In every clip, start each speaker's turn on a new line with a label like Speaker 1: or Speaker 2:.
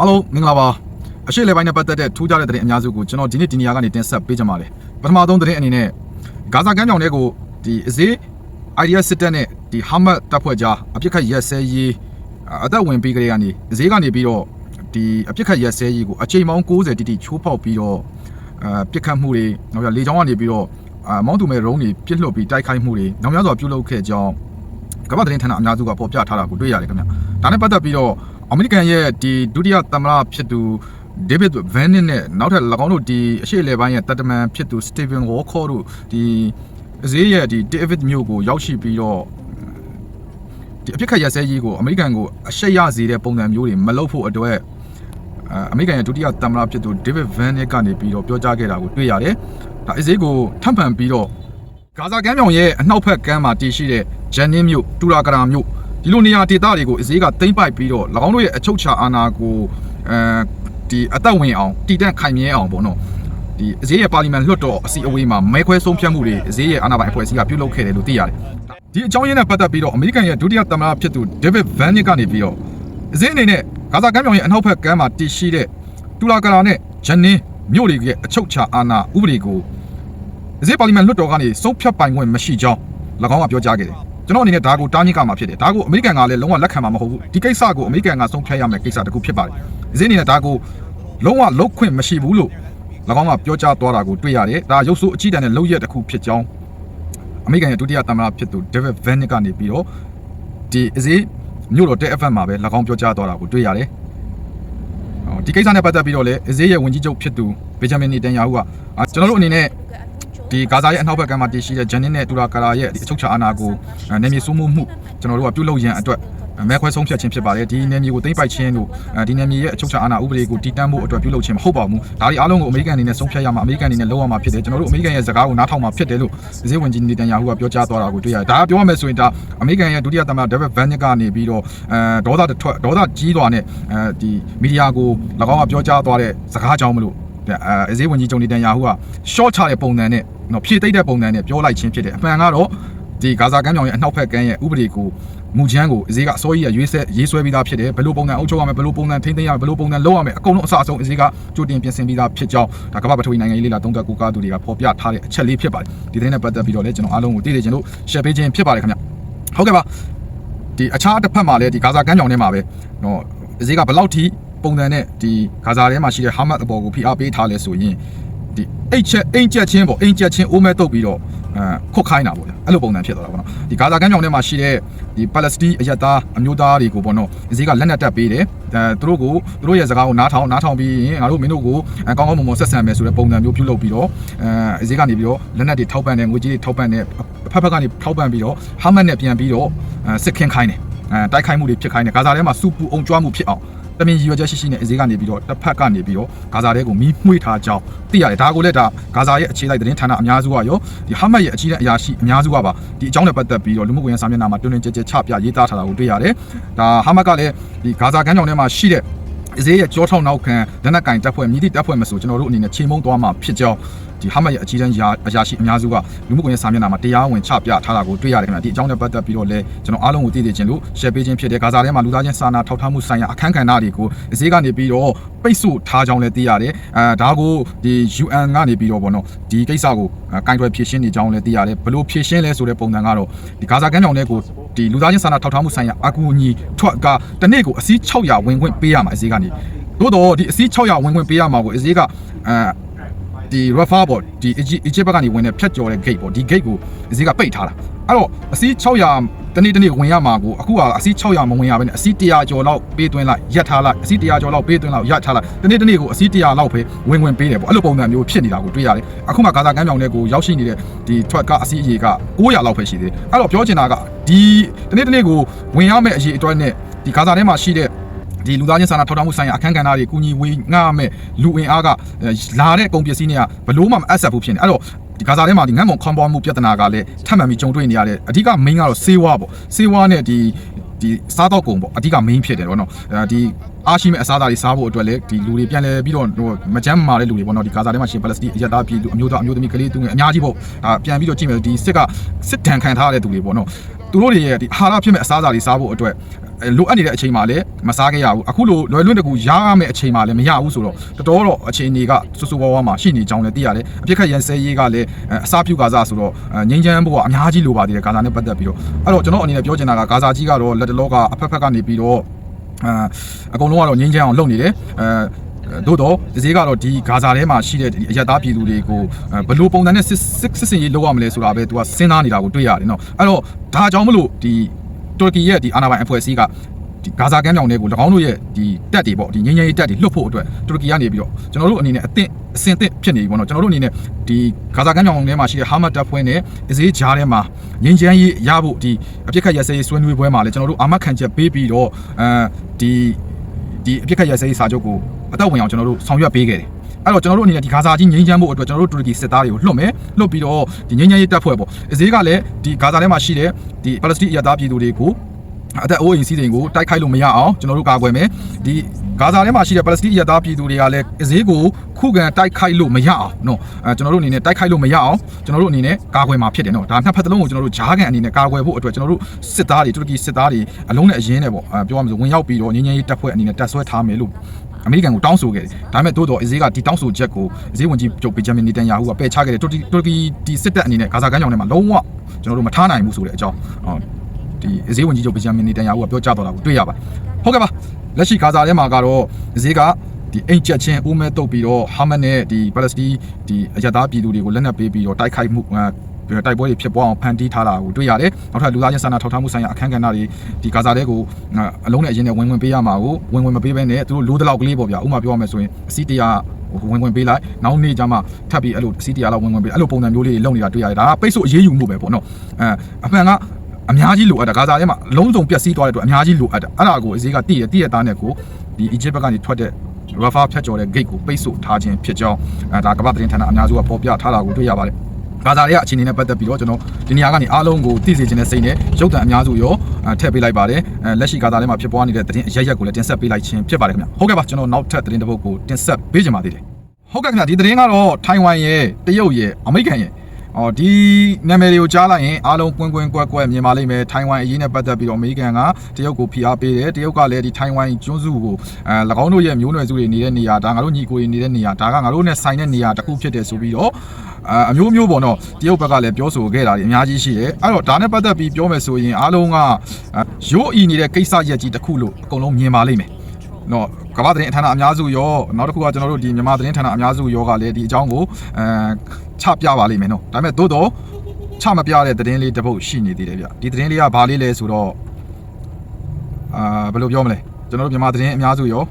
Speaker 1: အားလုံးမင်္ဂလာပါအရှိလေပိုင်းနဲ့ပတ်သက်တဲ့ထူးခြားတဲ့သတင်းအများစုကိုကျွန်တော်ဒီနေ့ဒီနေရာကနေတင်ဆက်ပေးကြပါမယ်ပထမဆုံးသတင်းအနေနဲ့ဂါဇာကမ်းမြောင်တွေကိုဒီအစေး idea စစ်တပ်နဲ့ဒီဟာမတ်တပ်ဖွဲ့ကြားအပြစ်ခတ်ရက်စဲရေးအသက်ဝင်ပြီးကြတဲ့ကနေအစေးကနေပြီးတော့ဒီအပြစ်ခတ်ရက်စဲရေးကိုအချိန်ပေါင်း90တိတိချိုးဖောက်ပြီးတော့အဲပြစ်ခတ်မှုတွေနောက်ပြီးလေချောင်းကနေပြီးတော့အမောင်းသူမဲ့ရုံးတွေပြစ်လွတ်ပြီးတိုက်ခိုက်မှုတွေနောက်များစွာပြုလုပ်ခဲ့ကြောင်းကမ္ဘာသတင်းဌာနအများစုကပေါ်ပြထားတာကိုတွေ့ရတယ်ခင်ဗျ။ဒါနဲ့ပတ်သက်ပြီးတော့ အမေရိကန်ရဲ့ဒီဒုတိယသမ္မတဖြစ်သူဒေးဗစ်ဗန်နစ်နဲ့နောက်ထပ်၎င်းတို့ဒီအရှေ့အလယ်ပိုင်းရဲ့တပ်တမန်ဖြစ်သူစတီဗင်ဝေါ်ခေါ်တို့ဒီအစည်းရဲ့ဒီဒေးဗစ်မျိုးကိုရောက်ရှိပြီးတော့ဒီအဖြစ်ခတ်ရစဲကြီးကိုအမေရိကန်ကိုအရှိတ်ရစေတဲ့ပုံစံမျိုးတွေမလုပ်ဖို့အတွက်အအမေရိကန်ရဲ့ဒုတိယသမ္မတဖြစ်သူဒေးဗစ်ဗန်နစ်ကနေပြီးတော့ပြောကြားခဲ့တာကိုတွေ့ရတယ်။ဒါအစည်းကိုထပ်ပံပြီးတော့ဂါဇာကမ်းမြောင်ရဲ့အနောက်ဘက်ကမ်းမှာတည်ရှိတဲ့ဂျန်နင်းမြို့တူရာကရာမြို့ ဒီလိုနေရာဒေသတွေကိုအစည်းကသိမ့်ပိုက်ပြီးတော့၎င်းတို့ရဲ့အချုပ်ချာအာဏာကိုအဲဒီအသက်ဝင်အောင်တည်တံ့ခိုင်မြဲအောင်ပေါ့နော်ဒီအစည်းရဲ့ပါလီမန်လွှတ်တော်အစည်းအဝေးမှာမဲခွဲဆုံးဖြတ်မှုတွေအစည်းရဲ့အာဏာပိုင်အဖွဲ့အစည်းကပြုလုပ်ခဲ့တယ်လို့သိရတယ်ဒီအကြောင်းရင်းနဲ့ပတ်သက်ပြီးတော့အမေရိကန်ရဲ့ဒုတိယသမ္မတဖြစ်သူဒေးဗစ်ဗန်နစ်ကနေပြီးတော့အစည်းအနေနဲ့ဂါဇာကမ်းမြောင်ရဲ့အနောက်ဘက်ကမ်းမှာတည်ရှိတဲ့တူရာကရာနဲ့ဂျန်နင်းမြို့တွေရဲ့အချုပ်ချာအာဏာဥပဒေကိုအစည်းပါလီမန်လွှတ်တော်ကနေစုံဖြတ်ပိုင်ခွင့်မရှိကြောင်း၎င်းကပြောကြားခဲ့တယ် ကျွန်တော်အနေနဲ့ဒါကိုတားမြစ်ကမှာဖြစ်တယ်ဒါကိုအမေရိကန်ကလည်းလုံးဝလက်ခံမှာမဟုတ်ဘူးဒီကိစ္စကိုအမေရိကန်ကဆုံးဖြတ်ရမယ့်ကိစ္စတစ်ခုဖြစ်ပါတယ်အစည်းအနေနဲ့ဒါကိုလုံးဝလုတ်ခွင့်မရှိဘူးလို့၎င်းကပြောကြားသွားတာကိုတွေ့ရတယ်ဒါရုပ်ဆိုးအကြည့်တန်တဲ့လောက်ရက်တစ်ခုဖြစ်ကြောင်းအမေရိကန်ရဲ့ဒုတိယသမ္မတဖြစ်သူဒေးဗစ်ဗန်နစ်ကနေပြီးတော့ဒီအစည်းမြို့တော်တဲ့ FM မှာပဲ၎င်းပြောကြားသွားတာကိုတွေ့ရတယ်ဟောဒီကိစ္စနဲ့ပတ်သက်ပြီးတော့လည်းအစည်းရဲ့ဝန်ကြီးချုပ်ဖြစ်သူဘေဂျမင်နီတန်ယာဟုကအာကျွန်တော်တို့အနေနဲ့ ဒီဂါဇာရဲ့အနောက်ဘက်ကမ်းမှာတည်ရှိတဲ့ဂျန်နင်းနဲ့တူရာကာရာရဲ့ဒီအချုပ်ချာအာဏာကိုအဲနယ်မြေစိုးမိုးမှုကျွန်တော်တို့ကပြုလုပ်ရန်အတွက်မဲခွဲဆုံးဖြတ်ခြင်းဖြစ်ပါတယ်ဒီနယ်မြေကိုသိမ်းပိုက်ခြင်းတို့အဲဒီနယ်မြေရဲ့အချုပ်ချာအာဏာဥပဒေကိုတည်တံ့ဖို့အတွက်ပြုလုပ်ခြင်းမဟုတ်ပါဘူးဒါဒီအားလုံးကိုအမေရိကန်အနေနဲ့ဆုံးဖြတ်ရမှာအမေရိကန်အနေနဲ့လုပ်ရမှာဖြစ်တယ်ကျွန်တော်တို့အမေရိကန်ရဲ့စကားကိုနားထောင်မှာဖြစ်တယ်လို့ဇေဝန်ကြီးနေတန်ယာဟုကပြောကြားသွားတာကိုတွေ့ရတယ်ဒါကပြောရမယ်ဆိုရင်ဒါအမေရိကန်ရဲ့ဒုတိယသမ္မတဒေးဗစ်ဗန်နစ်ကနေပြီးတော့အဲဒေါသတစ်ထွက်ဒေါသကြီးသွားနဲ့အဲဒီမီဒီယာကို၎င်းကပြောကြားသွားတဲ့စကားကြောင့်မလို့ အဲအစည်းဝန်ကြီးချုပ်နေတန်ယာဟုက short ချတဲ့ပုံစံနဲ့နော်ဖြည့်သိမ့်တဲ့ပုံစံနဲ့ပြောလိုက်ခြင်းဖြစ်တယ်အမှန်ကတော့ဒီဂါဇာကမ်းမြောင်ရဲ့အနောက်ဘက်ကမ်းရဲ့ဥပဒေကိုမူချမ်းကိုအစည်းကအစိုးရရွေးဆက်ရေးဆွဲပြီးသားဖြစ်တယ်ဘယ်လိုပုံစံအုပ်ချုပ်ရမယ်ဘယ်လိုပုံစံထိန်းသိမ်းရမယ်ဘယ်လိုပုံစံလုပ်ရမယ်အကုန်လုံးအစအဆုံးအစည်းကကြိုတင်ပြင်ဆင်ပြီးသားဖြစ်ကြောင်းဒါကမ္ဘာပထဝီနိုင်ငံရေးလေ့လာသုံးသပ်ကူကားသူတွေကဖော်ပြထားတဲ့အချက်လေးဖြစ်ပါတယ်ဒီသတင်းနဲ့ပတ်သက်ပြီးတော့လည်းကျွန်တော်အားလုံးကိုသိသိချင်လို့ share ပေးခြင်းဖြစ်ပါတယ်ခင်ဗျဟုတ်ကဲ့ပါဒီအခြားတစ်ဖက်မှာလည်းဒီဂါဇာကမ်းမြောင်ထဲမှာပဲနော်အစည်းကဘယ်လောက်ထိ ပုံစံနဲ့ဒီဂါဇာထဲမှာရှိတဲ့ဟာမတ်အပေါ်ကိုဖိအားပေးထားလဲဆိုရင်ဒီအိတ်ချက်အိမ်ချက်ချင်းပေါ့အိမ်ချက်ချင်းအိုးမဲတုတ်ပြီးတော့အဲခုတ်ခိုင်းတာပေါ့လေအဲ့လိုပုံစံဖြစ်သွားတာပေါ့နော်ဒီဂါဇာကမ်းမြောင်ထဲမှာရှိတဲ့ဒီပါလက်စတိုင်းအယက်သားအမျိုးသားတွေကိုပေါ့နော်အစည်းကလက်နက်တက်ပေးတယ်အဲသူတို့ကိုသူတို့ရဲ့စကားကိုနားထောင်နားထောင်ပြီးရင်ငါတို့မင်းတို့ကိုအဲကောင်းကောင်းမွန်မွန်ဆက်ဆံမယ်ဆိုတဲ့ပုံစံမျိုးပြုလုပ်ပြီးတော့အဲအစည်းကနေပြီးတော့လက်နက်တွေထောက်ပံ့တယ်ငွေကြေးတွေထောက်ပံ့တယ်အဖက်ဖက်ကနေထောက်ပံ့ပြီးတော့ဟာမတ်နဲ့ပြန်ပြီးတော့အဲစစ်ခင်းခိုင်းတယ်အဲတိုက်ခိုက်မှုတွေဖြစ်ခိုင်းတယ်ဂါဇာထဲမှာစူပူအောင်ကြွားမှုဖြစ်အောင် တမင်ရည်ရွယ်ချက်ရှိရှိနဲ့အစည်းကနေပြီးတော့တစ်ဖက်ကနေပြီးတော့ဂါဇာထဲကိုမီးမှွေးထားကြောင်းသိရတယ်ဒါကိုလည်းဒါဂါဇာရဲ့အခြေလိုက်သတင်းဌာနအများစုကရောဒီဟာမတ်ရဲ့အကြီးအရာရှိအများစုကပါဒီအကြောင်းနဲ့ပတ်သက်ပြီးတော့လူမှုကွန်ရက်စာမျက်နှာမှာတွင်တွင်ကြဲကြဲချပြရေးသားထားတာကိုတွေ့ရတယ်ဒါဟာမတ်ကလည်းဒီဂါဇာကမ်းမြောင်ထဲမှာရှိတဲ့အစည်းရဲ့ကြောထောက်နောက်ခံလက်နက်ကင်တပ်ဖွဲ့မြည်သည့်တပ်ဖွဲ့မဆိုကျွန်တော်တို့အနေနဲ့ချိန်မုံသွားမှာဖြစ်ကြောင်း ဒီဟာမတ်ရဲ့အကြီးတန်းရာအရာရှိအများစုကလူမှုကွန်ရက်စာမျက်နှာမှာတရားဝင်ချပြထားတာကိုတွေ့ရတယ်ခင်ဗျာဒီအကြောင်းနဲ့ပတ်သက်ပြီးတော့လည်းကျွန်တော်အားလုံးကိုသိသိချင်းလို့ share ပေးခြင်းဖြစ်တဲ့ဂါဇာထဲမှာလူသားချင်းစာနာထောက်ထားမှုဆိုင်ရာအခမ်းကဏ္ဍတွေကိုအစည်းကနေပြီးတော့ပိတ်ဆို့ထားကြောင်းလည်းသိရတယ်အဲဒါကိုဒီ UN ကနေပြီးတော့ဗောနော်ဒီကိစ္စကိုကင်တွယ်ဖြည့်ရှင်းနေကြောင်းလည်းသိရတယ်ဘလို့ဖြည့်ရှင်းလဲဆိုတဲ့ပုံစံကတော့ဒီဂါဇာကမ်းမြောင်တွေကိုဒီလူသားချင်းစာနာထောက်ထားမှုဆိုင်ရာအကူအညီထွက်ကတနေ့ကိုအစည်း600ဝင်ခွင့်ပေးရမှာအစည်းကနေသို့တော့ဒီအစည်း600ဝင်ခွင့်ပေးရမှာကိုအစည်းကအဲ ဒီ refer ပေါ့ဒီ Egypt ဘက်ကနေဝင်တဲ့ဖြတ်ကျော်တဲ့ gate ပေါ့ဒီ gate ကိုအစည်းကပိတ်ထားတာအဲ့တော့အစည်း600တနေ့တနေ့ဝင်ရမှာကိုအခုကအစီး600မဝင်ရဘဲနဲ့အစီး100ကျော်လောက်ပေးသွင်းလိုက်ရက်ထားလိုက်အစီး100ကျော်လောက်ပေးသွင်းလိုက်ရက်ထားလိုက်တနေ့တနေ့ကိုအစီး100လောက်ပဲဝင်ဝင်ပေးတယ်ပေါ့အဲ့လိုပုံစံမျိုးဖြစ်နေတာကိုတွေ့ရတယ်အခုမှဂါဇာကမ်းမြောင်တဲ့ကိုရောက်ရှိနေတဲ့ဒီထွက်ကအစီးအရေက900လောက်ပဲရှိသေးတယ်အဲ့တော့ပြောချင်တာကဒီတနေ့တနေ့ကိုဝင်ရမယ့်အရေးအတွက်နဲ့ဒီဂါဇာထဲမှာရှိတဲ့ ဒီလူသားချင်းစာနာထောက်ထားမှုဆိုင်ရာအခမ်းကဏ္ဍတွေကူညီဝေငှမဲ့လူအင်အားကလာတဲ့ကုန်ပစ္စည်းတွေကဘလို့မှမအပ်ဆက်ဘူးဖြစ်နေအဲ့တော့ဒီဂါဇာထဲမှာဒီငတ်မုံခွန်ပေါ်မှုပြဿနာကလည်းထပ်မံပြီးကြုံတွေ့နေရတဲ့အဓိက main ကတော့စေးဝါပေါ့စေးဝါနဲ့ဒီဒီစားတော့ကုန်ပေါ့အဓိက main ဖြစ်တယ်ပေါ့နော်အဲဒီအားရှိမဲ့အစားအစာတွေစားဖို့အတွက်လည်းဒီလူတွေပြန်လဲပြီးတော့ဟိုမကြမ်းမာတဲ့လူတွေပေါ့နော်ဒီဂါဇာထဲမှာရှင်ပလက်စတိုင်းအရတာပြည်သူအမျိုးသားအမျိုးသမီးကလေးသူငယ်အများကြီးပေါ့ဒါပြန်ပြီးတော့ကြည့်မယ်ဒီစစ်ကစစ်တန်ခံထားရတဲ့သူတွေပေါ့နော်သူတို့တွေရဲ့ဒီအာဟာရဖြစ်မဲ့အစားအစာတွေစားဖို့အတွက် လိုအပ်နေတဲ့အချိန်မှာလည်းမစားခဲ့ရဘူးအခုလိုလွယ်လွတ်တကူရရမယ့်အချိန်မှာလည်းမရဘူးဆိုတော့တော်တော်တော့အချိန်တွေကဆူဆူဝါးဝါမှာရှိနေကြောင်းလည်းသိရတယ်အပြစ်ခတ်ရန်ဆဲရေးကလည်းအစားပြုဂါဇာဆိုတော့ငင်းချမ်းဖို့ကအများကြီးလိုပါသေးတယ်ဂါဇာနဲ့ပတ်သက်ပြီးတော့အဲ့တော့ကျွန်တော်အနေနဲ့ပြောချင်တာကဂါဇာကြီးကတော့လက်တလောကအဖက်ဖက်ကနေပြီးတော့အာအကုန်လုံးကတော့ငင်းချမ်းအောင်လုပ်နေတယ်အဲသို့တော့ဒီစည်းကတော့ဒီဂါဇာထဲမှာရှိတဲ့ဒီအရတားပြည်သူတွေကိုဘယ်လိုပုံစံနဲ့စစ်စစ်စစ်စင်ရေးလုပ်ရမလဲဆိုတာပဲသူကစဉ်းစားနေတာကိုတွေ့ရတယ်နော်အဲ့တော့ဒါကြောင့်မလို့ဒီ တူရကီရဲ့ဒီအာဏာပိုင်အဖွဲ့အစည်းကဒီဂါဇာကမ်းမြောင်တွေကို၎င်းတို့ရဲ့ဒီတက်တွေပေါ့ဒီငင်းငယ်ရေးတက်တွေလွတ်ဖို့အတွက်တူရကီကနေပြီးတော့ကျွန်တော်တို့အနေနဲ့အသင့်အစင်သင့်ဖြစ်နေပြီပေါ့နော်ကျွန်တော်တို့အနေနဲ့ဒီဂါဇာကမ်းမြောင်ထဲမှာရှိတဲ့ဟာမတ်တပ်ဖွဲ့နဲ့အစည်းကြားထဲမှာငင်းချမ်းရေးရဖို့ဒီအပြစ်ခတ်ရစရေးဆွေးနွေးပွဲမှာလည်းကျွန်တော်တို့အာမခံချက်ပေးပြီးတော့အဲဒီဒီအပြစ်ခတ်ရစရေးစာချုပ်ကိုအတော့ဝင်အောင်ကျွန်တော်တို့ဆောင်ရွက်ပေးခဲ့တယ် အဲ့တော့ကျွန်တော်တို့အနေနဲ့ဒီဂါဇာကြီးငြိမ်းချမ်းဖို့အတွက်ကျွန်တော်တို့တူရကီစစ်သားတွေကိုလွှတ်မယ်လွှတ်ပြီးတော့ဒီငြိမ်းချမ်းရေးတပ်ဖွဲ့ပေါ့အစည်းကလည်းဒီဂါဇာထဲမှာရှိတဲ့ဒီပါလက်စတိုင်းအရသားပြည်သူတွေကိုအသက်အိုးအိမ်စီးစိမ်ကိုတိုက်ခိုက်လို့မရအောင်ကျွန်တော်တို့ကာကွယ်မယ်ဒီဂါဇာထဲမှာရှိတဲ့ပါလက်စတိုင်းအရသားပြည်သူတွေကလည်းအစည်းကိုခုခံတိုက်ခိုက်လို့မရအောင်နော်အဲကျွန်တော်တို့အနေနဲ့တိုက်ခိုက်လို့မရအောင်ကျွန်တော်တို့အနေနဲ့ကာကွယ်မှာဖြစ်တယ်နော်ဒါနှစ်ဖက်တစ်လုံးကိုကျွန်တော်တို့ဂျားကန်အနေနဲ့ကာကွယ်ဖို့အတွက်ကျွန်တော်တို့စစ်သားတွေတူရကီစစ်သားတွေအလုံးနဲ့အရင်နဲ့ပေါ့အဲပြောရမလို့ဝင်ရောက်ပြီးတော့ငြိမ်းချမ်းရေးတပ်ဖွဲ့အနေနဲ့တပ်ဆွဲထားမယ်လို့ အမေရိကန်ကိုတောင်းဆိုခဲ့တယ်။ဒါပေမဲ့တိုးတော့အဈေးကဒီတောင်းဆိုချက်ကိုအဈေးဝင်ကြီးကျုပ်ပေးချင်နေတန်ယာဟုကပယ်ချခဲ့တယ်။တူတူကီဒီစစ်တပ်အနေနဲ့ဂါဇာကမ်းကြောင်ထဲမှာလုံးဝကျွန်တော်တို့မထားနိုင်ဘူးဆိုတဲ့အကြောင်းဟောဒီအဈေးဝင်ကြီးကျုပ်ပေးချင်နေတန်ယာဟုကပြောကြားတော့တာကိုတွေ့ရပါတယ်။ဟုတ်ကဲ့ပါ။လက်ရှိဂါဇာထဲမှာကတော့အဈေးကဒီအိမ်ချက်ချင်းဦးမဲတုတ်ပြီးတော့ဟာမတ်နဲ့ဒီပါလက်စတိုင်းဒီအရသားပြည်သူတွေကိုလက်နက်ပေးပြီးတော့တိုက်ခိုက်မှု တိုက်ပွဲတွေဖြစ်ပွားအောင်ဖန်တီးထားတာကိုတွေ့ရတယ်။နောက်ထပ်လူသားချင်းစာနာထောက်ထားမှုဆိုင်ရာအခမ်းကဏ္ဍတွေဒီဂါဇာတဲကိုအလုံးနဲ့အရင်နဲ့ဝင်ဝင်ပေးရမှာကိုဝင်ဝင်မပေးဘဲနဲ့သူတို့လိုးတလောက်ကလေးပေါ့ဗျာ။ဥပမာပြောရမယ်ဆိုရင်အစီတရားဝင်ဝင်ပေးလိုက်နောက်နေ့ကျမှထပ်ပြီးအဲ့လိုအစီတရားလောက်ဝင်ဝင်ပေးအဲ့လိုပုံစံမျိုးလေးတွေလုပ်နေတာတွေ့ရတယ်။ဒါကပိတ်ဆို့အရေးယူမှုပဲပေါ့နော်။အဲအမှန်ကအများကြီးလိုအပ်တာဂါဇာထဲမှာအလုံးစုံပျက်စီးသွားတဲ့အတွက်အများကြီးလိုအပ်တာအဲ့ဒါကိုအစည်းကတည့်ရတည့်ရသားနဲ့ကိုဒီအီဂျစ်ဘက်ကနေထွက်တဲ့ rafa ဖြတ်ကျော်တဲ့ gate ကိုပိတ်ဆို့ထားခြင်းဖြစ်ကြောင်းအဲဒါကမ္ဘာသတင်းဌာနအများစုကပေါ်ပြထားတာကိုတွေ့ရပါတယ် ဂါဇာရဲ့အခြေအနေနဲ့ပတ်သက်ပြီးတော့ကျွန်တော်ဒီနေရာကနေအားလုံးကိုသိစေချင်တဲ့စိတ်နဲ့ရုပ်သံအများစုရောထည့်ပေးလိုက်ပါတယ်အဲလက်ရှိဂါဇာထဲမှာဖြစ်ပွားနေတဲ့သတင်းအရရက်ကိုလည်းတင်ဆက်ပေးလိုက်ခြင်းဖြစ်ပါတယ်ခင်ဗျဟုတ်ကဲ့ပါကျွန်တော်နောက်ထပ်သတင်းတစ်ပုဒ်ကိုတင်ဆက်ပေးချင်ပါသေးတယ်ဟုတ်ကဲ့ခင်ဗျဒီသတင်းကတော့ထိုင်ဝမ်ရဲ့တရုတ်ရဲ့အမေရိကန်ရဲ့အော်ဒီနာမည်တွေကိုကြားလိုက်ရင်အားလုံးကွင်းကွင်းကွက်ကွက်မြင်ပါလိမ့်မယ်ထိုင်ဝမ်အရေးနဲ့ပတ်သက်ပြီးတော့အမေရိကန်ကတရုတ်ကိုဖိအားပေးတယ်တရုတ်ကလည်းဒီထိုင်ဝမ်ကျွန်းစုကိုအဲ၎င်းတို့ရဲ့မျိုးနွယ်စုတွေနေတဲ့နေရာဒါငါတို့ညီကိုတွေနေတဲ့နေရာဒါကငါတို့နဲ့ဆိုင်တဲ့နေရာတစ်ခုဖြစ်တယ်ဆိုပြီးတော့ အမျိုးမျိုးပေါ့နော်တရုတ်ဘက်ကလည်းပြောဆိုခဲ့တာတွေအများကြီးရှိတယ်အဲ့တော့ဒါနဲ့ပတ်သက်ပြီးပြောမယ်ဆိုရင်အားလုံးကရိုးအီနေတဲ့ကိစ္စရက်ကြီးတစ်ခုလို့အကုန်လုံးမြင်ပါလိမ့်မယ်နော်ကမ္ဘာသတင်းဌာနအများစုရောနောက်တစ်ခုကကျွန်တော်တို့ဒီမြန်မာသတင်းဌာနအများစုရောကလည်းဒီအကြောင်းကိုအဲချပြပါလိမ့်မယ်နော်ဒါပေမဲ့သို့တော့ချမပြတဲ့သတင်းလေးတစ်ပုဒ်ရှိနေသေးတယ်ဗျဒီသတင်းလေးကဘာလေးလဲဆိုတော့အာဘယ်လိုပြောမလဲကျွန်တော်တို့မြန်မာသတင်းအများစုရော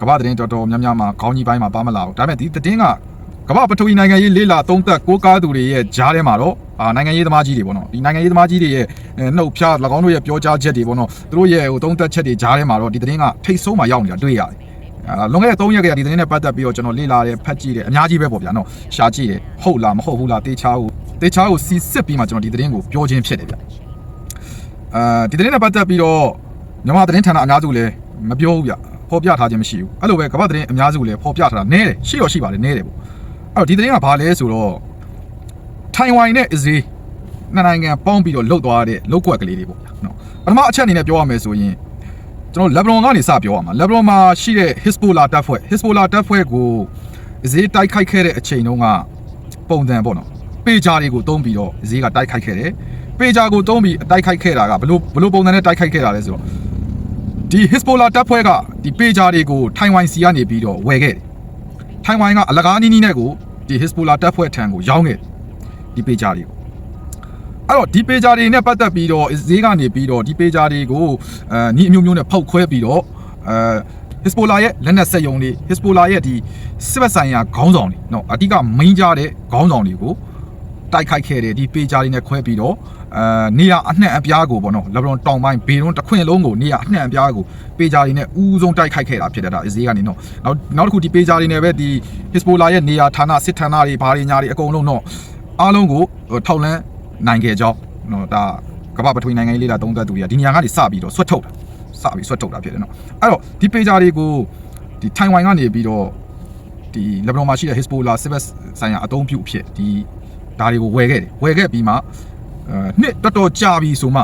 Speaker 1: ကမ္ဘာသတင်းတော်တော်များများမှာခေါင်းကြီးပိုင်းမှာပါမလာဘူးဒါပေမဲ့ဒီသတင်းက ကမ္ဘာပထဝီနိုင်ငံရေးလေးလာသုံးသက်ကိုးကားသူတွေရဲ့ကြားထဲမှာတော့အာနိုင်ငံရေးသမားကြီးတွေပေါ့နော်ဒီနိုင်ငံရေးသမားကြီးတွေရဲ့နှုတ်ဖြား၎င်းတို့ရဲ့ပြောကြားချက်တွေပေါ့နော်သူတို့ရဲ့ဟိုသုံးသက်ချက်တွေကြားထဲမှာတော့ဒီသတင်းကထိတ်ဆုံးမှာရောက်နေတာတွေ့ရတယ်အာလွန်ခဲ့တဲ့3ရက်ကဒီသတင်းနဲ့ပတ်သက်ပြီးတော့ကျွန်တော်လေ့လာတယ်ဖတ်ကြည့်တယ်အများကြီးပဲပေါ့ဗျာနော်ရှာကြည့်တယ်ဟုတ်လားမဟုတ်ဘူးလားတေချာကိုတေချာကိုစီစစ်ပြီးမှကျွန်တော်ဒီသတင်းကိုပြောခြင်းဖြစ်တယ်ဗျအာဒီသတင်းနဲ့ပတ်သက်ပြီးတော့မြန်မာသတင်းဌာနအများစုလည်းမပြောဘူးဗျဖော်ပြထားခြင်းမရှိဘူးအဲ့လိုပဲကမ္ဘာသတင်းအများစုလည်းဖော်ပြထားတာနည်းတယ်ရှိတော့ရှိပါတယ်နည်းတယ်ပေါ့ အဲ့တော့ဒီသတင်းကဘာလဲဆိုတော့ထိုင်ဝမ်နဲ့အစ္စရေးနှစ်နိုင်ငံပေါင်းပြီးတော့လှုပ်သွားတဲ့လှုပ်ကွက်ကလေးတွေပေါ့နော်ပထမအချက်အနေနဲ့ပြောရမယ်ဆိုရင်ကျွန်တော်လက်ဘရွန်ကနေစပြောရမှာလက်ဘရွန်မှာရှိတဲ့ Hezbollah တပ်ဖွဲ့ Hezbollah တပ်ဖွဲ့ကိုဈေးတိုက်ခိုက်ခဲ့တဲ့အချိန်တုန်းကပုံစံပေါ့နော်ပေဂျာတွေကိုတုံးပြီးတော့ဈေးကတိုက်ခိုက်ခဲ့တယ်ပေဂျာကိုတုံးပြီးတိုက်ခိုက်ခဲ့တာကဘလို့ဘလို့ပုံစံနဲ့တိုက်ခိုက်ခဲ့တာလဲဆိုတော့ဒီ Hezbollah တပ်ဖွဲ့ကဒီပေဂျာတွေကိုထိုင်ဝမ်စီကနေပြီးတော့ဝယ်ခဲ့တယ် ထိုင်ဝမ်ကအလကားနီးနီးနဲ့ကိုဒီ Hezbollah တပ်ဖွဲ့ထံကိုရောင်းခဲ့ဒီပေဂျာတွေကိုအဲ့တော့ဒီပေဂျာတွေနဲ့ပတ်သက်ပြီးတော့ဈေးကနေပြီးတော့ဒီပေဂျာတွေကိုအဲနီးအမျိုးမျိုးနဲ့ဖောက်ခွဲပြီးတော့အဲ Hezbollah ရဲ့လက်နက်ဆက်ယုံတွေ Hezbollah ရဲ့ဒီစစ်ဘက်ဆိုင်ရာခေါင်းဆောင်တွေနော်အတိကမင်းကြတဲ့ခေါင်းဆောင်တွေကို တိုက်ခိုက်ခဲ့တယ်ဒီပေဂျာတွေနဲ့ခွဲပြီးတော့အဲနေရအနှံ့အပြားကိုပေါ့နော်လက်ဘရွန်တောင်ပိုင်းဘေရွန်တစ်ခွင်လုံးကိုနေရအနှံ့အပြားကိုပေဂျာတွေနဲ့အူးဆုံးတိုက်ခိုက်ခဲ့တာဖြစ်တယ်ဒါအဈေးကနေနော်နောက်နောက်တစ်ခုဒီပေဂျာတွေနဲ့ပဲဒီ Hezbollah ရဲ့နေရဌာနစစ်ဌာနတွေဘာတွေညာတွေအကုန်လုံးတော့အားလုံးကိုထောက်လန်းနိုင်ခဲ့ကြောင်းနော်ဒါကမ္ဘာပထဝီနိုင်ငံရေးလေးလာသုံးသပ်သူတွေကဒီနေရာကနေစပြီးတော့ဆွတ်ထုတ်တာစပြီးဆွတ်ထုတ်တာဖြစ်တယ်နော်အဲ့တော့ဒီပေဂျာတွေကိုဒီထိုင်ဝမ်ကနေပြီးတော့ဒီလက်ဘရွန်မှာရှိတဲ့ Hezbollah စစ်ဘက်ဆိုင်ရာအသုံးပြုအဖြစ်ဒီ ဒါတွေကိုဝယ်ခဲ့တယ်ဝယ်ခဲ့ပြီးမှအဲနှစ်တော်တော်ကြာပြီဆိုမှ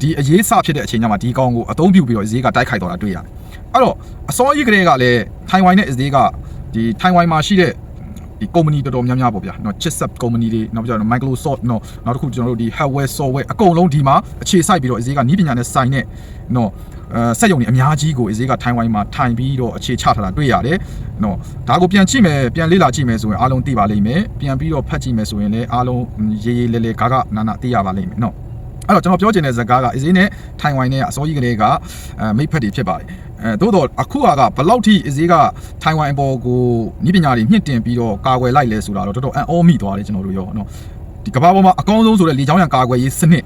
Speaker 1: ဒီအရေးစဖြစ်တဲ့အချိန်ညမှာဒီကောင်ကိုအသုံးပြုပြီးတော့အရေးကတိုက်ခိုက်တော့တာတွေ့ရတယ်အဲ့တော့အစောကြီးကလေးကလည်းထိုင်ဝမ်နဲ့အရေးကဒီထိုင်ဝမ်မှာရှိတဲ့ ဒီ company တော်တော်များများပေါ့ဗျာเนาะ chipset company တွေနောက်ပြီးတော့ Microsoft เนาะနောက်တစ်ခုကျွန်တော်တို့ဒီ hardware software အကုန်လုံးဒီမှာအခြေစိုက်ပြီးတော့အရေးကနီးပညာနဲ့ဆိုင်တဲ့เนาะအဲစက်ရုံတွေအများကြီးကိုအစည်းကထိုင်ဝမ်မှာထိုင်ပြီးတော့အခြေချထားတာတွေ့ရတယ်။နော်ဒါကိုပြန်ကြည့်မယ်ပြန်လေ့လာကြည့်မယ်ဆိုရင်အားလုံးသိပါလိမ့်မယ်။ပြန်ပြီးတော့ဖတ်ကြည့်မယ်ဆိုရင်လည်းအားလုံးရေးရေးလဲလဲဂါဂနာနာသိရပါလိမ့်မယ်နော်။ အဲ့တော့ကျွန်တော်ပြောချင်တဲ့ဇာတ်ကားကအစည်းနဲ့ထိုင်ဝမ်နဲ့အစောကြီးကလေးကအဲမိတ်ဖက်တွေဖြစ်ပါတယ်။အဲသို့တော့အခုကဘလောက်ထိအစည်းကထိုင်ဝမ်အပေါ်ကိုဤပညာတွေမြင့်တင်ပြီးတော့ကာကွယ်လိုက်လဲဆိုတာတော့တော်တော်အံ့ဩမိသွားတယ်ကျွန်တော်တို့ရောနော်။ဒီကမ္ဘာပေါ်မှာအကောင်းဆုံးဆိုတဲ့လေကြောင်းရန်ကာကွယ်ရေးစနစ်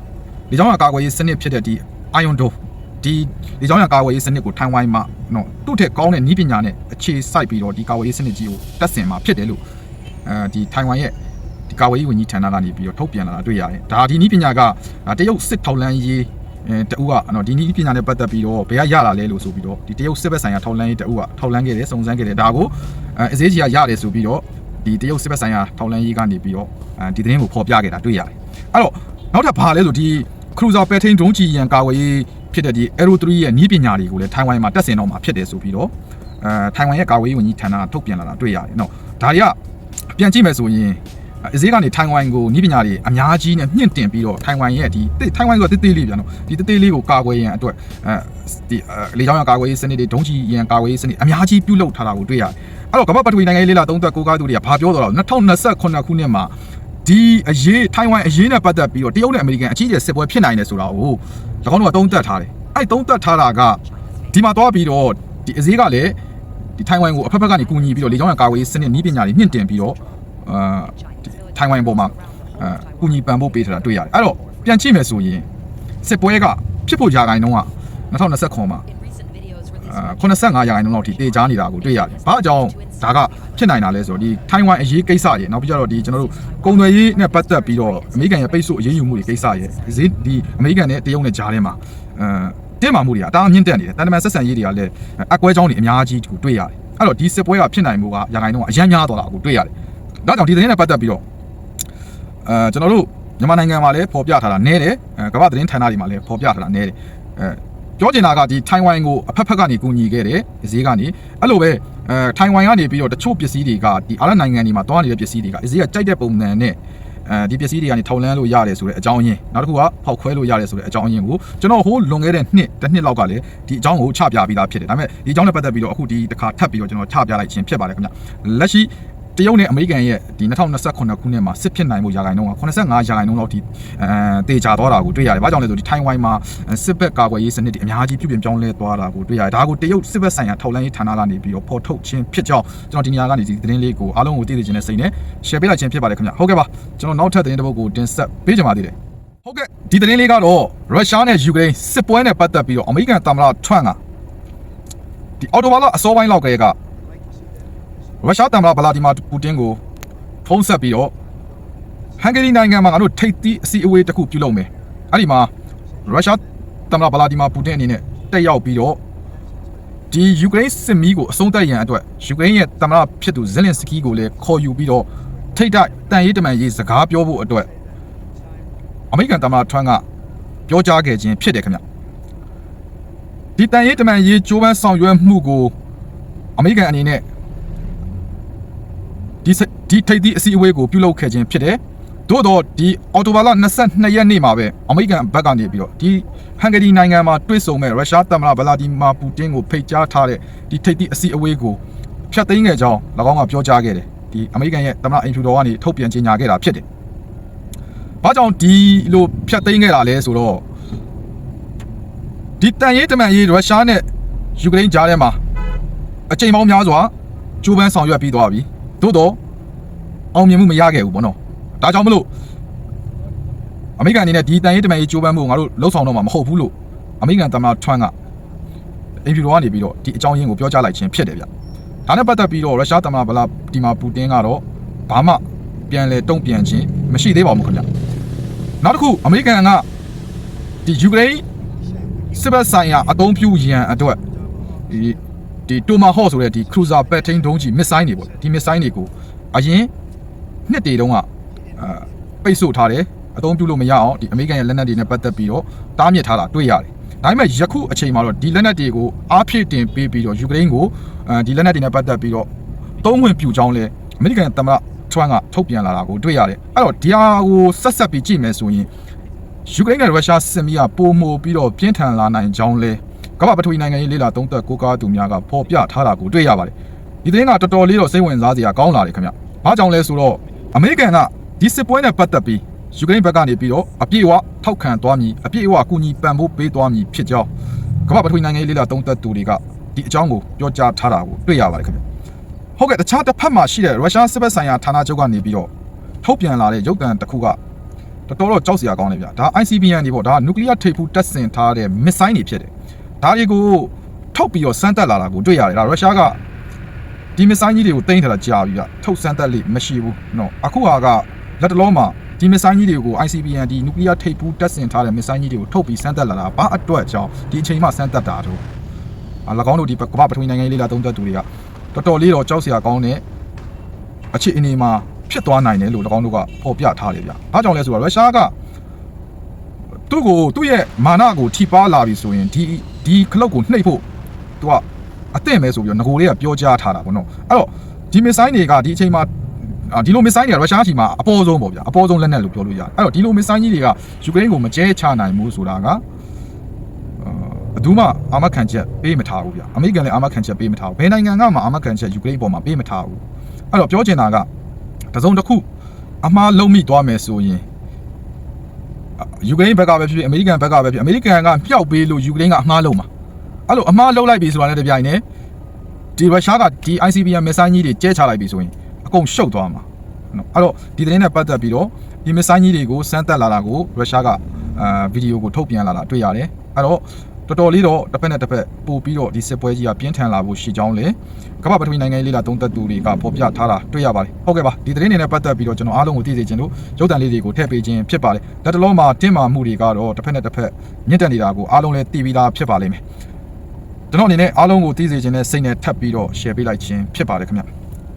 Speaker 1: လေကြောင်းရန်ကာကွယ်ရေးစနစ်ဖြစ်တဲ့ဒီ Iron Dome ဒီဒီကြောင့်ရကာဝေးရေးစနစ်ကိုထိုင်ဝမ်မှာနော်သူ့ထက်ကောင်းတဲ့နည်းပညာနဲ့အခြေစိုက်ပြီးတော့ဒီကာဝေးရေးစနစ်ကြီးကိုတက်ဆင်မှာဖြစ်တယ်လို့အဲဒီထိုင်ဝမ်ရဲ့ ဒီကာဝေးရေးဝန်ကြီးဌာနကနေပြီးတော့ထုတ်ပြန်လာတာတွေ့ရတယ်။ဒါဒီနည်းပညာကတရုတ်စစ်ထောက်လန်းရေးအဲတအူးကနော်ဒီနည်းပညာနဲ့ပတ်သက်ပြီးတော့ဘယ်ကရလာလဲလို့ဆိုပြီးတော့ဒီတရုတ်စစ်ဘက်ဆိုင်ရာထောက်လန်းရေးတအူးကထောက်လန်းခဲ့တယ်စုံစမ်းခဲ့တယ်ဒါကိုအဲအစည်းကြီးကရတယ်ဆိုပြီးတော့ဒီတရုတ်စစ်ဘက်ဆိုင်ရာထောက်လန်းရေးကနေပြီးတော့အဲဒီသတင်းကိုဖော်ပြခဲ့တာတွေ့ရတယ်။အဲ့တော့နောက်ထပ်ဘာလဲဆိုဒီခရူဇာပဲထိန်ဒုံးကြီးရန်ကာဝေးရေးဖြစ်တဲ့ဒီ Aero 3ရဲ့နီးပညာတွေကိုလည်းထိုင်ဝမ်မှာတက်ဆင်တော့မှာဖြစ်တယ်ဆိုပြီးတော့အဲထိုင်ဝမ်ရဲ့ကာဝေးရေးဝန်ကြီးဌာနကထုတ်ပြန်လာတာတွေ့ရတယ်နော်ဒါတွေကပြန်ကြည့်မယ်ဆိုရင် အစည်းကနေထိုင်ဝမ်ကိုနီးပညာတွေအများကြီးနဲ့မြင့်တင်ပြီးတော့ထိုင်ဝမ်ရဲ့ဒီထိုင်ဝမ်ကတိတိလေးပြန်တော့ဒီတိတိလေးကိုကာကွယ်ရန်အတွက်အဲဒီလေကြောင်းရကာကွယ်ရေးစနစ်တွေဒုံးကြီးရန်ကာကွယ်ရေးစနစ်အများကြီးပြုလုပ်ထားတာကိုတွေ့ရတယ်အဲ့တော့ကမ္ဘာပထဝီနိုင်ငံရေးလေးလာသုံးသက်ကိုကားသူတွေကဘာပြောတော့လဲ2028ခုနှစ်မှာဒီအရေးထိုင်ဝမ်အရေးနဲ့ပတ်သက်ပြီးတော့တရုတ်နဲ့အမေရိကန်အကြီးအကျယ်စစ်ပွဲဖြစ်နိုင်တယ်ဆိုတာကို၎င်းတို့ကသုံးသပ်ထားတယ်အဲ့သုံးသပ်ထားတာကဒီမှာသွားပြီးတော့ဒီအစည်းကလည်းဒီထိုင်ဝမ်ကိုအဖက်ဖက်ကနေကူညီပြီးတော့လေကြောင်းရကာကွယ်ရေးစနစ်နည်းပညာတွေမြင့်တင်ပြီးတော့အာ ထိုင်ဝမ်ပေါ်မှာအာကူညီပံ့ပိုးပေးထားတာတွေ့ရတယ်အဲ့တော့ပြန်ကြည့်မယ်ဆိုရင်စစ်ပွဲကဖြစ်ဖို့ရာဂိုင်တုန်းက2029မှာအာ85ရာခိုင်နှုန်းလောက်ထိတေချာနေတာကိုတွေ့ရတယ်။ဘာကြောင့်ဒါကဖြစ်နိုင်တာလဲဆိုတော့ဒီထိုင်ဝမ်အရေးကိစ္စတွေနောက်ပြီးတော့ဒီကျွန်တော်တို့ကုန်သွယ်ရေးနဲ့ပတ်သက်ပြီးတော့အမေရိကန်ရဲ့ပိတ်ဆို့အရေးယူမှုတွေကိစ္စရဲ့ဈေးဒီအမေရိကန်နဲ့တရုတ်နဲ့ကြားထဲမှာအဲတင်းမာမှုတွေကအတားအမြင့်တက်နေတယ်။တန်တမန်ဆက်ဆံရေးတွေကလည်းအကွဲကြောင်းတွေအများကြီးကိုတွေ့ရတယ်။အဲ့တော့ဒီစစ်ပွဲကဖြစ်နိုင်မှုကရာခိုင်နှုန်းကအရန်များသွားတာကိုတွေ့ရတယ်။ဒါကြောင့်ဒီသတင်းနဲ့ပတ်သက်ပြီးတော့ အဲကျွန်တော်တို့မြန်မာနိုင်ငံမှာလည်းပေါ်ပြထားတာနဲတယ်။အဲကမ္ဘာသတင်းဌာနတွေမှာလည်းပေါ်ပြထားတာနဲတယ်။အဲပြောချင်တာကဒီထိုင်ဝမ်ကိုအဖက်ဖက်ကနေကူညီခဲ့တယ်ဈေးကနေအဲ့လိုပဲအဲထိုင်ဝမ်ကနေပြီးတော့တချို့ပစ္စည်းတွေကဒီအားလနိုင်ငံတွေမှာတွားနေတဲ့ပစ္စည်းတွေကဈေးကကြိုက်တဲ့ပုံစံနဲ့အဲဒီပစ္စည်းတွေကနေထောက်လန်းလို့ရတယ်ဆိုတဲ့အကြောင်းရင်းနောက်တစ်ခုကဖောက်ခွဲလို့ရတယ်ဆိုတဲ့အကြောင်းရင်းကိုကျွန်တော်ဟိုးလွန်ခဲ့တဲ့နှစ်တစ်နှစ်လောက်ကလည်းဒီအကြောင်းကိုချပြပြီးသားဖြစ်တယ်ဒါပေမဲ့ဒီအကြောင်းနဲ့ပတ်သက်ပြီးတော့အခုဒီတစ်ခါထပ်ပြီးတော့ကျွန်တော်ချပြလိုက်ခြင်းဖြစ်ပါတယ်ခင်ဗျလက်ရှိ တရုတ်နဲ့အမေရိကန်ရဲ့ဒီ2029ခုနှစ်မှာစစ်ဖြစ်နိုင်မှုရာခိုင်နှုန်းက85ရာခိုင်နှုန်းလောက်ထိအဲတေချာသွားတာကိုတွေ့ရတယ်။ဘာကြောင့်လဲဆိုဒီထိုင်ဝမ်မှာစစ်ဘက်ကာကွယ်ရေးစနစ်တွေအများကြီးပြုပြင်ပြောင်းလဲသွားတာကိုတွေ့ရတယ်။ဒါကိုတရုတ်စစ်ဘက်ဆိုင်ရာထောက်လှမ်းရေးဌာနကနေပြီးတော့ပေါ်ထုတ်ခြင်းဖြစ်ကြောင်းကျွန်တော်ဒီနေရာကနေဒီသတင်းလေးကိုအားလုံးကိုသိသိချင်းနဲ့စိတ်နဲ့ share ပေးလိုက်ခြင်းဖြစ်ပါတယ်ခင်ဗျ။ဟုတ်ကဲ့ပါ။ကျွန်တော်နောက်ထပ်သတင်းတစ်ပုဒ်ကိုတင်ဆက်ပေးကြပါသေးတယ်။ဟုတ်ကဲ့ဒီသတင်းလေးကတော့ရုရှားနဲ့ယူကရိန်းစစ်ပွဲနဲ့ပတ်သက်ပြီးတော့အမေရိကန်သမ္မတထရန့်ကဒီအော်တိုဘာလအစောပိုင်းလောက်ကလေးက ရုရှားသမ္မတဗလာဒီမာပူတင်ကိုဖုန်းဆက်ပြီးတော့ဟန်ဂေရီနိုင်ငံမှာငါတို့ထိပ်သီးအစည်းအဝေးတစ်ခုပြုလုပ်မယ်။အဲ့ဒီမှာရုရှားသမ္မတဗလာဒီမာပူတင်အနေနဲ့တက်ရောက်ပြီးတော့ဒီယူကရိန်းစစ်မီးကိုအဆုံးသတ်ရန်အတွက်ယူကရိန်းရဲ့သမ္မတဖြစ်သူဇယ်လင်စကီကိုလည်းခေါ်ယူပြီးတော့ထိတ်တိုက်တန်ရေးတမန်ရေးစကားပြောဖို့အတွက်အမေရိကန်သမ္မတထရန့်ကပြောကြားခဲ့ခြင်းဖြစ်တယ်ခင်ဗျ။ဒီတန်ရေးတမန်ရေးကြိုးပမ်းဆောင်ရွက်မှုကိုအမေရိကန်အနေနဲ့ ဒီဒီထိပ်သီးအစည်းအဝေးကိုပြုလုပ်ခဲ့ခြင်းဖြစ်တယ်။သို့တော့ဒီအော်တိုဘာလ22ရက်နေ့မှာပဲအမေရိကန်ဘက်ကနေပြီးတော့ဒီဟန်ဂရီနိုင်ငံမှာတွေ့ဆုံမဲ့ရုရှားသမ္မတဗလာဒီမာပူတင်ကိုဖိတ်ကြားထားတဲ့ဒီထိပ်သီးအစည်းအဝေးကိုဖျက်သိမ်းခဲ့ကြောင်း၎င်းကပြောကြားခဲ့တယ်။ဒီအမေရိကန်ရဲ့သမ္မတအင်ဖြူတော်ကနေထုတ်ပြန်ကြေညာခဲ့တာဖြစ်တယ်။ဘာကြောင့်ဒီလိုဖျက်သိမ်းခဲ့တာလဲဆိုတော့ဒီတန်ရေးတမန်ရေးရုရှားနဲ့ယူကရိန်းကြားထဲမှာအချိန်ပေါင်းများစွာကြိုးပမ်းဆောင်ရွက်ပြီးသွားပြီ။ သို့တော့အောင်မြင်မှုမရခဲ့ဘူးပေါ့နော်ဒါကြောင့်မလို့အမေရိကန်အနေနဲ့ဒီတန်ရေးတမန်ရေးကြိုးပမ်းမှုကိုငါတို့လှုပ်ဆောင်တော့မှာမဟုတ်ဘူးလို့အမေရိကန်သမ္မတထရန့်ကအင်ဖြူတော်ကနေပြီးတော့ဒီအကြောင်းရင်းကိုပြောကြားလိုက်ခြင်းဖြစ်တယ်ဗျဒါနဲ့ပတ်သက်ပြီးတော့ရုရှားသမ္မတဗလာဒီမာပူတင်ကတော့ဘာမှပြန်လဲတုံ့ပြန်ခြင်းမရှိသေးပါဘူးခင်ဗျနောက်တစ်ခုအမေရိကန်ကဒီယူကရိန်းစစ်ဘက်ဆိုင်ရာအသုံးပြုရန်အတွက်ဒီ ဒီတိုမာဟော့ဆိုတဲ့ဒီခရူဇာပက်ထိန်ဒုံးကြီးမစ်ဆိုင်းတွေပေါ့ဒီမစ်ဆိုင်းတွေကိုအရင်နှစ်တေတုန်းကအာပိတ်ဆို့ထားတယ်အသုံးပြုလို့မရအောင်ဒီအမေရိကန်ရဲ့လက်နက်တွေနဲ့ပတ်သက်ပြီးတော့တားမြစ်ထားတာတွေ့ရတယ်ဒါပေမဲ့ယခုအချိန်မှာတော့ဒီလက်နက်တွေကိုအားဖြည့်တင်ပေးပြီးတော့ယူကရိန်းကိုအဲဒီလက်နက်တွေနဲ့ပတ်သက်ပြီးတော့သုံးဝင်ပြူကြောင်းလဲအမေရိကန်သမ္မတထရန့်ကထုတ်ပြန်လာတာကိုတွေ့ရတယ်အဲ့တော့ဒီဟာကိုဆက်ဆက်ပြီးကြည့်မယ်ဆိုရင်ယူကရိန်းနဲ့ရုရှားစစ်မီးကပိုမိုပြီးတော့ပြင်းထန်လာနိုင်ကြောင်းလဲ ကမ္ဘာပထဝီနိုင်ငံရေးလေလာသုံးသက်ကိုးကားသူများကဖော်ပြထားတာကိုတွေ့ရပါတယ်ဒီသတင်းကတော်တော်လေးတော့စိတ်ဝင်စားစရာကောင်းလာတယ်ခင်ဗျဘာကြောင့်လဲဆိုတော့အမေရိကန်ကဒီစစ်ပွဲနဲ့ပတ်သက်ပြီးယူကရိန်းဘက်ကနေပြီးတော့အပြည့်အဝထောက်ခံသွားမည်အပြည့်အဝအကူအညီပံ့ပိုးပေးသွားမည်ဖြစ်ကြောင်းကမ္ဘာပထဝီနိုင်ငံရေးလေလာသုံးသက်သူတွေကဒီအကြောင်းကိုပြောကြားထားတာကိုတွေ့ရပါတယ်ခင်ဗျဟုတ်ကဲ့တခြားတစ်ဖက်မှာရှိတဲ့ရုရှားစစ်ဘက်ဆိုင်ရာဌာနချုပ်ကနေပြီးတော့ထုတ်ပြန်လာတဲ့ရုပ်သံတစ်ခုကတော်တော်တော့ကြောက်စရာကောင်းတယ်ဗျာဒါ ICBM တွေပေါ့ဒါနျူကလ িয়ার ထိပ်ဖူးတက်ဆင်ထားတဲ့မစ်ဆိုင်းတွေဖြစ်တယ် ဒါတွေကိုထုတ်ပြီးတော့စမ်းတက်လာတာကိုတွေ့ရတယ်ဒါရုရှားကဒီမစ်ဆိုင်းကြီးတွေကိုတင်ထားတာကြာပြီဗျာထုတ်စမ်းတက်လိမရှိဘူးနော်အခုဟာကလက်တလုံးမှာဒီမစ်ဆိုင်းကြီးတွေကို ICBM ဒီနျူကလ িয়ার ထိပ်ဖူးတက်ဆင်ထားတဲ့မစ်ဆိုင်းကြီးတွေကိုထုတ်ပြီးစမ်းတက်လာတာဘာအတွက်ကြောင့်ဒီအချိန်မှစမ်းတက်တာတော့အ၎င်းတို့ဒီကမ္ဘာပထဝီနိုင်ငံရေးလေးလာသုံးသက်သူတွေကတော်တော်လေးတော့ကြောက်စရာကောင်းတဲ့အခြေအနေမှာဖြစ်သွားနိုင်တယ်လို့၎င်းတို့ကဖော်ပြထားတယ်ဗျာဘာကြောင့်လဲဆိုတော့ရုရှားက သူ့ကိုသူ့ရဲ့မာနကိုထိပါလာပြီဆိုရင်ဒီဒီခလုတ်ကိုနှိပ်ဖို့သူကအသင့်ပဲဆိုပြီးတော့ငကိုလေးကပြောကြားထားတာပေါ့နော်အဲ့တော့ဒီမစ်ဆိုင်းတွေကဒီအချိန်မှာအာဒီလိုမစ်ဆိုင်းတွေကရုရှားချီမှာအပေါ်ဆုံးပေါ့ဗျာအပေါ်ဆုံးလက်နက်လို့ပြောလို့ရတယ်အဲ့တော့ဒီလိုမစ်ဆိုင်းကြီးတွေကယူကရိန်းကိုမကျဲချနိုင်ဘူးဆိုတာကအာဘယ်သူမှအာမခံချက်ပေးမထားဘူးဗျာအမေရိကန်လည်းအာမခံချက်ပေးမထားဘူးဘယ်နိုင်ငံကမှအာမခံချက်ယူကရိန်းပေါ်မှာပေးမထားဘူးအဲ့တော့ပြောချင်တာကတစ်စုံတစ်ခုအမှားလုံးမိသွားမယ်ဆိုရင် ယူကရိန်းဘက်ကပဲဖြစ်ဖြစ်အမေရိကန်ဘက်ကပဲဖြစ်အမေရိကန်ကပျောက်ပေးလို့ယူကရိန်းကအမှားလုံးမှာအဲ့လိုအမှားလုံးလိုက်ပြီဆိုတာနဲ့တပြိုင်နက်ဒီရုရှားကဒီ ICBM မစ်ဆိုင်းကြီးတွေကျဲချလိုက်ပြီဆိုရင်အကုန်ရှုပ်သွားမှာနော်အဲ့တော့ဒီသတင်းနဲ့ပတ်သက်ပြီးတော့ဒီမစ်ဆိုင်းကြီးတွေကိုစမ်းသပ်လာတာကိုရုရှားကအာဗီဒီယိုကိုထုတ်ပြန်လာတာတွေ့ရတယ်အဲ့တော့ တော်တော်လေးတော့တစ်ဖက်နဲ့တစ်ဖက်ပို့ပြီးတော့ဒီစစ်ပွဲကြီးကပြင်းထန်လာဖို့ရှိကြောင်းလေကမ္ဘာပထဝီနိုင်ငံရေးလေးလာသုံးသက်သူတွေကဖော်ပြထားတာတွေ့ရပါတယ်ဟုတ်ကဲ့ပါဒီသတင်းတွေနဲ့ပတ်သက်ပြီးတော့ကျွန်တော်အားလုံးကိုသိစေချင်လို့ရုပ်သံလေးတွေကိုထည့်ပေးခြင်းဖြစ်ပါတယ်လက်တလုံးမှာတင်းမာမှုတွေကတော့တစ်ဖက်နဲ့တစ်ဖက်မြင့်တက်နေတာကိုအားလုံးလည်းသိပြီးသားဖြစ်ပါလိမ့်မယ်ကျွန်တော်အနေနဲ့အားလုံးကိုသိစေချင်တဲ့စိတ်နဲ့ထပ်ပြီးတော့ share ပေးလိုက်ခြင်းဖြစ်ပါတယ်ခင်ဗျ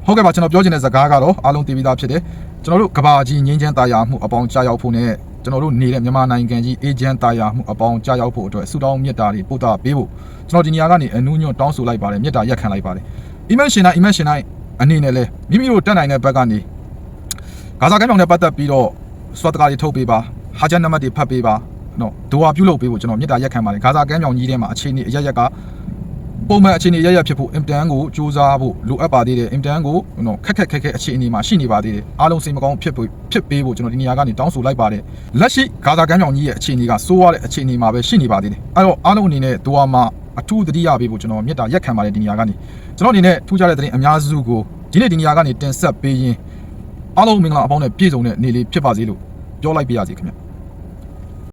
Speaker 1: ဟုတ်ကဲ့ပါကျွန်တော်ပြောချင်တဲ့စကားကတော့အားလုံးသိပြီးသားဖြစ်တယ်ကျွန်တော်တို့ကဘာကြီးငင်းချမ်းတာယာမှုအပေါင်းကြားရောက်ဖို့နဲ့ ကျွန်တော်တို့နေတဲ့မြန်မာနိုင်ငံကြီးအေဂျင့်တာယာမှုအပေါင်းကြားရောက်ဖို့အတွက်ဆုတောင်းမြတ်တာတွေပို့တာပေးဖို့ကျွန်တော်ဒီနေရာကနေအနူးညွတ်တောင်းဆိုလိုက်ပါတယ်မြတ်တာရက်ခံလိုက်ပါတယ် imagine တိုင်း imagine တိုင်းအနေနဲ့လဲမိမိတို့တက်နိုင်တဲ့ဘက်ကနေဂါဇာကမ်းမြောင်နဲ့ပတ်သက်ပြီးတော့စွတ်တကားတွေထုတ်ပေးပါဟာဂျန်နံပါတ်တွေဖတ်ပေးပါနော်ဒိုဝါပြုလုပ်ပေးဖို့ကျွန်တော်မြတ်တာရက်ခံပါတယ်ဂါဇာကမ်းမြောင်ကြီးထဲမှာအခြေအနေအရရက်က ပုံမှန်အခြေအနေရရဖြစ်ဖို့အင်တန်ကိုစူးစမ်းဖို့လိုအပ်ပါသေးတယ်အင်တန်ကိုနော်ခက်ခက်ခက်ခက်အခြေအနေမှာရှိနေပါသေးတယ်အားလုံးစိတ်မကောင်းဖြစ်ဖို့ဖြစ်ပေးဖို့ကျွန်တော်ဒီနေရာကနေတောင်းဆိုလိုက်ပါတယ်လက်ရှိဂါဇာကမ်းမြောင်ကြီးရဲ့အခြေအနေကစိုးရတဲ့အခြေအနေမှာပဲရှိနေပါသေးတယ်အဲ့တော့အားလုံးအနေနဲ့ဒိုဝါမှာအထူးသတိရပေးဖို့ကျွန်တော်မြတ်တာရက်ခံပါတယ်ဒီနေရာကနေကျွန်တော်အနေနဲ့ထူးခြားတဲ့သတင်းအများစုကိုဒီနေ့ဒီနေရာကနေတင်ဆက်ပေးရင်းအားလုံးမင်္ဂလာအပေါင်းနဲ့ပြည့်စုံတဲ့နေ့လေးဖြစ်ပါစေလို့ပြောလိုက်ပါရစေခင်ဗျ